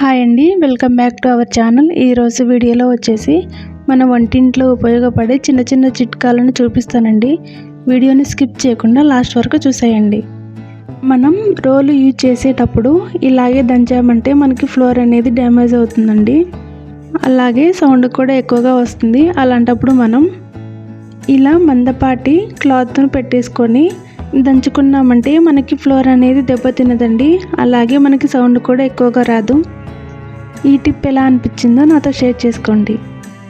Hi అండి welcome back to our channel. ఈరోజు వీడియోలో వచ్చేసి మన వంటింట్లో ఉపయోగపడే చిన్న చిన్న చిట్కాలను చూపిస్తానండి. వీడియోని స్కిప్ చేయకుండా లాస్ట్ వరకు చూసేయండి. మనం రోలు యూజ్ చేసేటప్పుడు ఇలాగే దంచామంటే మనకి ఫ్లోర్ అనేది డ్యామేజ్ అవుతుందండి. అలాగే సౌండ్ కూడా ఎక్కువగా వస్తుంది. అలాంటప్పుడు మనం ఇలా మందపాటి క్లాత్ను పెట్టేసుకొని దంచుకున్నామంటే మనకి ఫ్లోర్ అనేది దెబ్బతినదండి. అలాగే మనకి సౌండ్ కూడా ఎక్కువగా రాదు. ఈ టిప్ ఎలా అనిపించిందో నాతో షేర్ చేసుకోండి.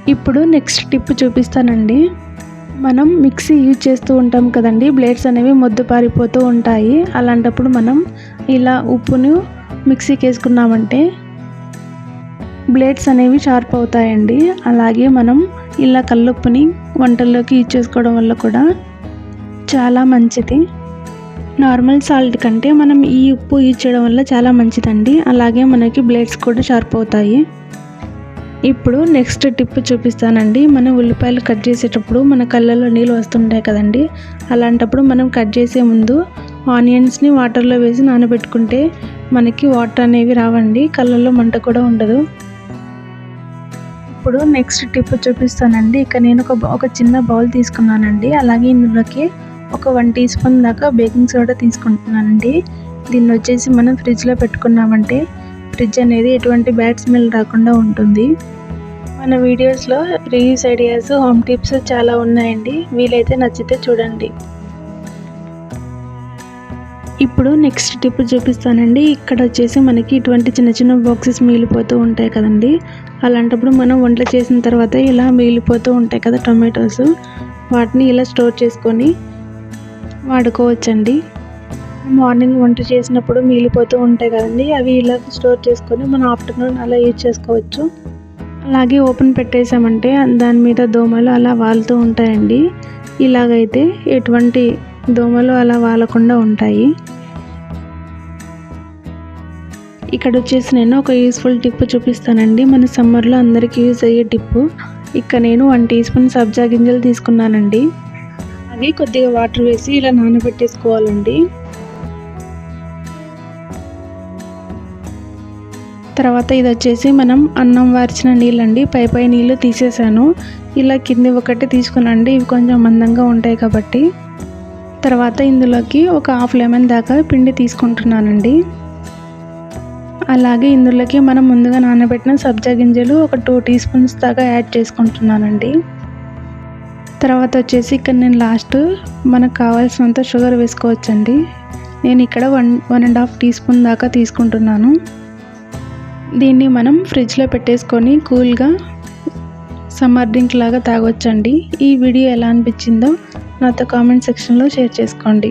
ఇప్పుడు నెక్స్ట్ టిప్ చూపిస్తానండి. మనం మిక్సీ యూజ్ చేస్తూ ఉంటాం కదండి. బ్లేడ్స్ అనేవి మొద్దు పారిపోతూ ఉంటాయి. అలాంటప్పుడు మనం ఇలా ఉప్పును మిక్సీకి వేసుకున్నామంటే బ్లేడ్స్ అనేవి షార్ప్ అవుతాయండి. అలాగే మనం ఇలా కల్లుప్పుని వంటల్లోకి యూజ్ చేసుకోవడం వల్ల కూడా చాలా మంచిది. నార్మల్ సాల్ట్ కంటే మనం ఈ ఉప్పు యూజ్ చేయడం వల్ల చాలా మంచిదండి. అలాగే మనకి బ్లేడ్స్ కూడా షార్ప్ అవుతాయి. ఇప్పుడు నెక్స్ట్ టిప్ చూపిస్తానండి. మనం ఉల్లిపాయలు కట్ చేసేటప్పుడు మన కళ్ళలో నీళ్ళు వస్తుంటాయి కదండి. అలాంటప్పుడు మనం కట్ చేసే ముందు ఆనియన్స్ని వాటర్లో వేసి నానబెట్టుకుంటే మనకి వాటర్ అనేవి రావండి. కళ్ళల్లో మంట కూడా ఉండదు. ఇప్పుడు నెక్స్ట్ టిప్ చూపిస్తానండి. ఇక నేను ఒక ఒక చిన్న బౌల్ తీసుకున్నానండి. అలాగే ఇందులోకి ఒక వన్ టీ స్పూన్ దాకా బేకింగ్ సోడా తీసుకుంటున్నానండి. దీన్ని వచ్చేసి మనం ఫ్రిడ్జ్లో పెట్టుకున్నామంటే ఫ్రిడ్జ్ అనేది ఎటువంటి బ్యాడ్ స్మెల్ రాకుండా ఉంటుంది. మన వీడియోస్లో రివ్యూస్ ఐడియాస్ హోమ్ టిప్స్ చాలా ఉన్నాయండి. వీలైతే నచ్చితే చూడండి. ఇప్పుడు నెక్స్ట్ టిప్ చూపిస్తానండి. ఇక్కడ వచ్చేసి మనకి ఇటువంటి చిన్న చిన్న బాక్సెస్ మిగిలిపోతూ ఉంటాయి కదండి. అలాంటప్పుడు మనం వంట చేసిన తర్వాత ఇలా మిగిలిపోతూ ఉంటాయి కదా టొమాటోస్. వాటిని ఇలా స్టోర్ చేసుకొని వాడుకోవచ్చండి. మార్నింగ్ వంట చేసినప్పుడు మిగిలిపోతూ ఉంటాయి కదండి. అవి ఇలా స్టోర్ చేసుకొని మనం ఆఫ్టర్నూన్ అలా యూజ్ చేసుకోవచ్చు. అలాగే ఓపెన్ పెట్టేసామంటే దాని మీద దోమలు అలా వాలుతూ ఉంటాయండి. ఇలాగైతే ఎటువంటి దోమలు అలా వాలకుండా ఉంటాయి. ఇక్కడ వచ్చేసి నేను ఒక యూస్ఫుల్ టిప్ చూపిస్తానండి. మన సమ్మర్లో అందరికీ యూజ్ అయ్యే టిప్పు. ఇక్కడ నేను వన్ టీ స్పూన్ సబ్జా గింజలు తీసుకున్నానండి. అవి కొద్దిగా వాటర్ వేసి ఇలా నానబెట్టేసుకోవాలండి. తర్వాత ఇది వచ్చేసి మనం అన్నం వార్చిన నీళ్ళండి. పై పై నీళ్ళు తీసేసాను. ఇలా కింది ఒకటి తీసుకునండి. ఇవి కొంచెం మందంగా ఉంటాయి కాబట్టి. తర్వాత ఇందులోకి ఒక హాఫ్ లెమన్ దాకా పిండి తీసుకుంటున్నానండి. అలాగే ఇందులోకి మనం ముందుగా నానబెట్టిన సబ్జా గింజలు ఒక టూ టీ స్పూన్స్ దాకా యాడ్ చేసుకుంటున్నానండి. తర్వాత వచ్చేసి ఇక్కడ నేను లాస్ట్ మనకు కావాల్సినంత షుగర్ వేసుకోవచ్చండి. నేను ఇక్కడ one one and half teaspoon దాకా తీసుకుంటున్నాను. దీన్ని మనం ఫ్రిడ్జ్లో పెట్టేసుకొని కూల్గా సమ్మర్ డ్రింక్ లాగా తాగొచ్చండి. ఈ వీడియో ఎలా అనిపించిందో నాతో కామెంట్ సెక్షన్లో షేర్ చేసుకోండి.